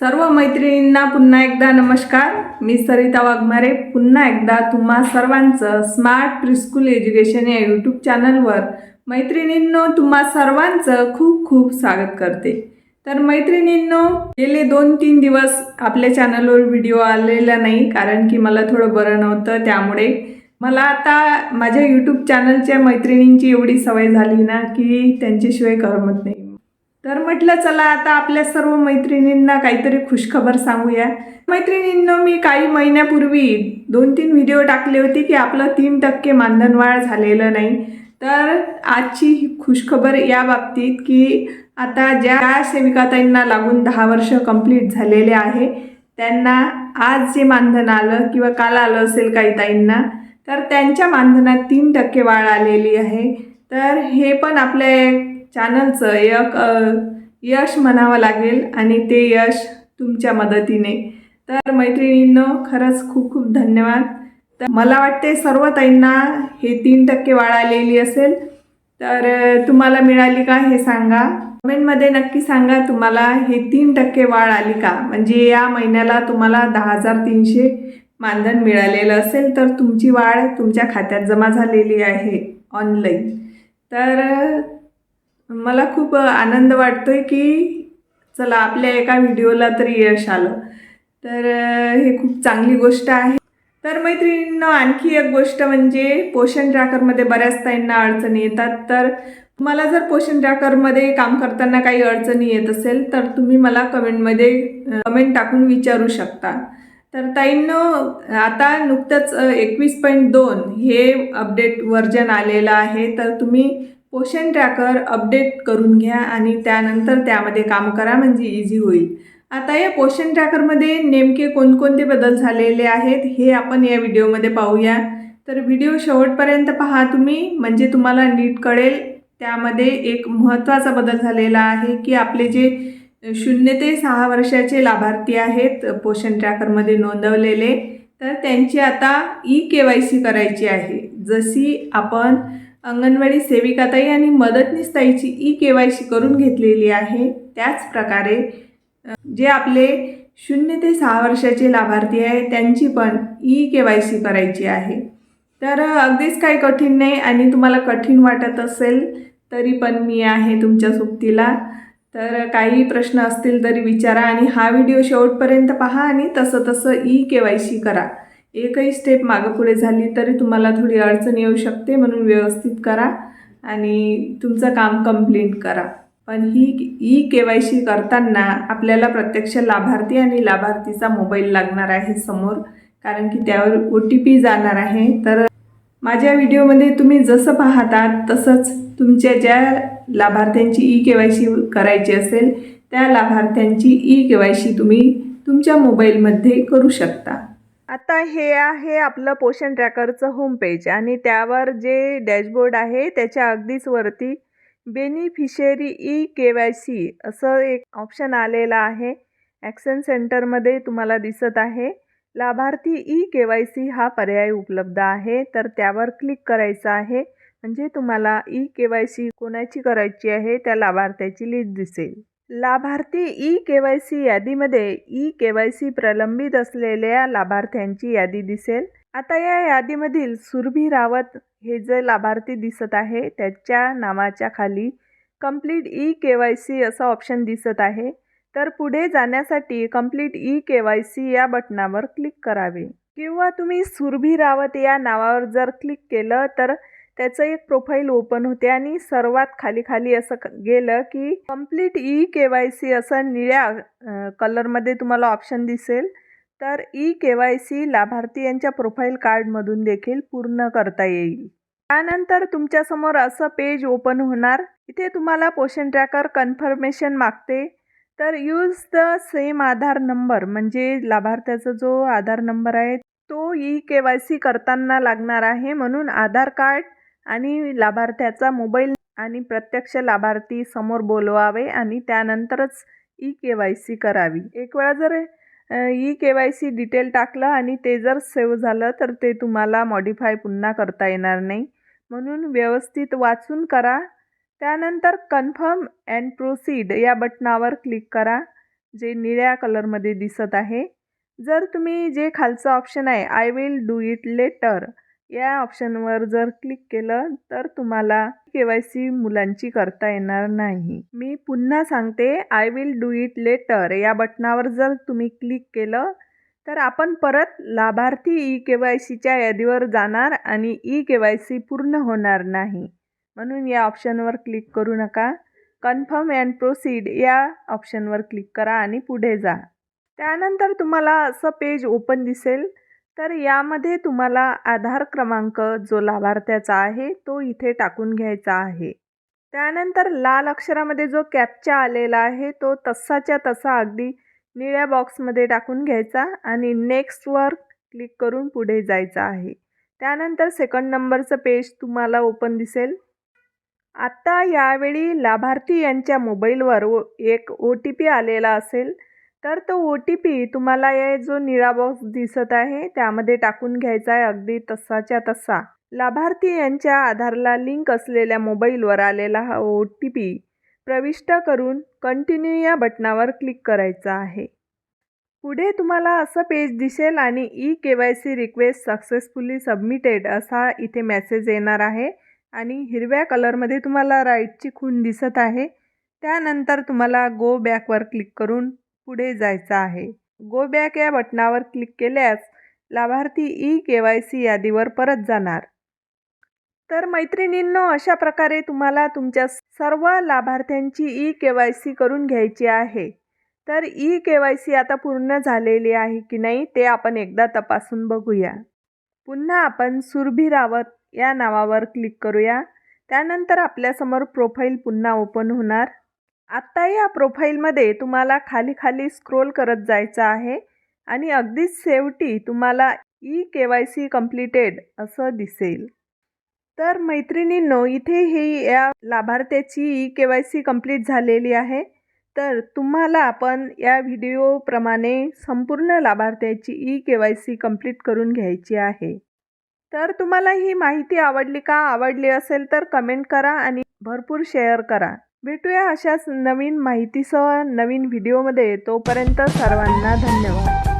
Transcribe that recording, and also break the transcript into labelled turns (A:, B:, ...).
A: सर्व मैत्रिणींना पुन्हा एकदा नमस्कार. मी सरिता वाघमारे. पुन्हा एकदा तुम्हा सर्वांचं स्मार्ट प्रिस्कूल एज्युकेशन या यूट्यूब चॅनलवर मैत्रिणींनो तुम्हा सर्वांचं खूप खूप स्वागत करते. तर मैत्रिणींनो गेले दोन तीन दिवस आपल्या चॅनलवर व्हिडिओ आलेला नाही कारण की मला थोडं बरं नव्हतं. त्यामुळे मला आता माझ्या यूट्यूब चॅनलच्या मैत्रिणींची एवढी सवय झाली ना की त्यांच्याशिवाय करमत नाही. तर म्हटलं चला आता आपल्या सर्व मैत्रिणींना काहीतरी खुशखबर सांगूया. मैत्रिणींना मी काही महिन्यापूर्वी दोन तीन व्हिडिओ टाकले होते की आपलं तीन टक्के मानधनवाढ झालेलं नाही. तर आजची खुशखबर या बाबतीत की आता ज्या सेविकाताईंना लागून दहा वर्ष कंप्लीट झालेले आहे त्यांना आज जे मानधन आलं किंवा काल आलं असेल काही ताईंना तर त्यांच्या मानधनात तीन टक्के वाढ आलेली आहे. तर हे पण आपल्या चॅनलचं एक यश म्हणावं लागेल आणि ते यश तुमच्या मदतीने. तर मैत्रिणींनो खरंच खूप खूप धन्यवाद. तर मला वाटते सर्व ताईंना हे तीन टक्के वाढ आलेली असेल. तर तुम्हाला मिळाली का हे सांगा. कमेंटमध्ये नक्की सांगा तुम्हाला हे तीन टक्के वाढ आली का. म्हणजे या महिन्याला तुम्हाला दहा हजार तीनशे मानधन मिळालेलं असेल तर तुमची वाढ तुमच्या खात्यात जमा झालेली आहे ऑनलाईन. तर मला खूप आनंद वाटतोय की चला आपल्या एका व्हिडिओला तरी यश आलं. तर हे खूप चांगली गोष्ट आहे. तर मैत्रिणींना आणखी एक गोष्ट म्हणजे पोषण ट्रॅकरमध्ये बऱ्याच ताईंना अडचणी येतात. तर मला जर पोषण ट्रॅकरमध्ये काम करताना काही अडचणी येत असेल तर तुम्ही मला कमेंटमध्ये कमेंट टाकून विचारू शकता. तर ताईंनं आता नुकतंच एकवीस पॉईंट दोन हे अपडेट व्हर्जन आलेलं आहे. तर तुम्ही पोषण ट्रॅकर अपडेट करून घ्या आणि त्यानंतर त्यामध्ये काम करा म्हणजे इझी होईल. आता या पोषण ट्रॅकरमध्ये नेमके कोणकोणते बदल झालेले आहेत हे आपण या व्हिडिओमध्ये पाहूया. तर व्हिडिओ शेवटपर्यंत पहा तुम्ही म्हणजे तुम्हाला नीट कळेल. त्यामध्ये एक महत्त्वाचा बदल झालेला आहे की आपले जे शून्य ते सहा वर्षाचे लाभार्थी आहेत पोषण ट्रॅकरमध्ये नोंदवलेले तर त्यांची आता ई के वाय सी करायची आहे. जशी आपण अंगणवाडी सेविकाताई आणि मदतनीसताईची ई के वाय सी करून घेतलेली आहे त्याच प्रकारे जे आपले शून्य ते सहा वर्षाचे लाभार्थी आहे त्यांची पण ई के वाय सी करायची आहे. तर अगदीच काही कठीण नाही आणि तुम्हाला कठीण वाटत असेल तरी पण मी आहे तुमच्या सोबतीला. तर काही प्रश्न असतील तरी विचारा आणि हा व्हिडिओ शेवटपर्यंत पहा आणि तसं तसं ई के वाय सी करा. एकही स्टेप मागं पुढे झाली तरी तुम्हाला थोडी अडचण येऊ शकते म्हणून व्यवस्थित करा आणि तुमचं काम कंप्लीट करा. पण ही ई के वाय सी करताना आपल्याला प्रत्यक्ष लाभार्थी आणि लाभार्थीचा मोबाईल लागणार आहे समोर कारण की त्यावर ओ टी पी जाणार आहे. तर माझ्या व्हिडिओमध्ये तुम्ही जसं पाहतात तसंच तुमच्या ज्या लाभार्थ्यांची ई के वाय सी करायची असेल त्या लाभार्थ्यांची ई के वाय सी तुम्ही तुमच्या मोबाईलमध्ये करू शकता. आता हे आहे आपलं पोषण ट्रॅकरचं होम पेज आणि त्यावर जे डॅशबोर्ड आहे त्याच्या अगदीच वरती beneficiary E K Y C असं एक ऑप्शन आलेलं आहे. ॲक्शन सेंटरमध्ये तुम्हाला दिसत आहे. लाभार्थी ई के वाय सी हा पर्याय उपलब्ध आहे. तर त्यावर क्लिक करायचं आहे. म्हणजे तुम्हाला ई के वाय सी कोणाची करायची आहे त्या लाभार्थ्याची लिस्ट दिसेल. लाभार्थी ई के वाय सी यादीमध्ये ई के वाय सी प्रलंबित असलेल्या लाभार्थ्यांची यादी दिसेल. आता या यादीमधील सुरभी रावत हे जे लाभार्थी दिसत आहे त्याच्या नावाच्या खाली complete E K Y C असं ऑप्शन दिसत आहे. तर पुढे जाण्यासाठी complete E K Y C या बटनावर क्लिक करावे. किंवा तुम्ही सुरभी रावत या नावावर जर क्लिक केलं तर त्याचं एक प्रोफाईल ओपन होते आणि सर्वात खाली खाली असं क- गेलं की complete E K Y C असं निळ्या कलरमध्ये तुम्हाला ऑप्शन दिसेल. तर ई के वाय सी लाभार्थी यांच्या प्रोफाईल कार्डमधून देखील पूर्ण करता येईल. त्यानंतर तुमच्यासमोर असं पेज ओपन होणार. इथे तुम्हाला पोषण ट्रॅकर कन्फर्मेशन मागते. तर use the same Aadhaar number म्हणजे लाभार्थ्याचा जो आधार नंबर आहे तो ई के वाय सी करताना लागणार आहे. म्हणून आधार कार्ड आणि लाभार्थ्याचा मोबाईल आणि प्रत्यक्ष लाभार्थी समोर बोलवावे आणि त्यानंतरच ई के वाय सी करावी. एक वेळा जर E K Y C detail टाकलं आणि ते जर सेव्ह झालं तर ते तुम्हाला मॉडिफाय पुन्हा करता येणार नाही. म्हणून व्यवस्थित वाचून करा. त्यानंतर कन्फर्म अँड प्रोसीड या बटनावर क्लिक करा जे निळ्या कलरमध्ये दिसत आहे. जर तुम्ही जे खालचं ऑप्शन आहे I will do it later या ऑप्शनवर जर क्लिक केलं तर तुम्हाला के वाय सी मुलांची करता येणार नाही. मी पुन्हा सांगते I will do it later या बटनावर जर तुम्ही क्लिक केलं तर आपण परत लाभार्थी ई के वाय सीच्या यादीवर जाणार आणि ई के वाय सी पूर्ण होणार नाही. म्हणून या ऑप्शनवर क्लिक करू नका. कन्फर्म अँड प्रोसीड या ऑप्शनवर क्लिक करा आणि पुढे जा. त्यानंतर तुम्हाला असं पेज ओपन दिसेल. तर यामध्ये तुम्हाला आधार क्रमांक जो लाभार्थ्याचा आहे तो इथे टाकून घ्यायचा आहे. त्यानंतर लाल अक्षरामध्ये जो कॅपचा आलेला आहे तो तसाच्या तसा अगदी निळ्या बॉक्समध्ये टाकून घ्यायचा आणि नेक्स्टवर क्लिक करून पुढे जायचं आहे. त्यानंतर सेकंड नंबरचं पेज तुम्हाला ओपन दिसेल. आत्ता यावेळी लाभार्थी यांच्या मोबाईलवर ओ एक ओ टी पी आलेला असेल. तर तो ओ टी पी तुम्हाला या जो निळा बॉक्स दिसत आहे त्यामध्ये टाकून घ्यायचा आहे अगदी तसाच्या तसा. लाभार्थी यांच्या आधारला लिंक असलेल्या मोबाईलवर आलेला हा ओ टी पी प्रविष्ट करून कंटिन्यू या बटनावर क्लिक करायचा आहे. पुढे तुम्हाला असं पेज दिसेल आणि E K Y C request successfully submitted असा इथे मेसेज येणार आहे आणि हिरव्या कलरमध्ये तुम्हाला राईटची खून दिसत आहे. त्यानंतर तुम्हाला गो बॅकवर क्लिक करून पुढे जायचं आहे. गो बॅक या बटनावर क्लिक केल्यास लाभार्थी ई के वाय सी यादीवर परत जाणार. तर मैत्रिणींनो अशा प्रकारे तुम्हाला तुमच्या सर्व लाभार्थ्यांची ई के वाय सी करून घ्यायची आहे. तर ई के वाय सी आता पूर्ण झालेली आहे की नाही ते आपण एकदा तपासून बघूया. पुन्हा आपण सुरभी रावत या नावावर क्लिक करूया. त्यानंतर आपल्यासमोर प्रोफाईल पुन्हा ओपन होणार. आत्ता या प्रोफाईलमध्ये तुम्हाला खाली खाली स्क्रोल करत जायचं आहे आणि अगदीच शेवटी तुम्हाला E K Y C completed असं दिसेल. तर मैत्रिणींनो इथे ही या लाभार्थ्याची E K Y C complete झालेली आहे. तर तुम्हाला आपण या व्हिडिओप्रमाणे संपूर्ण लाभार्थ्याची E K Y C complete करून घ्यायची आहे. तर तुम्हाला ही माहिती आवडली का? आवडली असेल तर कमेंट करा आणि भरपूर शेअर करा. भेटूया अशाच नवीन माहितीसह नवीन व्हिडिओमध्ये. तोपर्यंत सर्वांना धन्यवाद.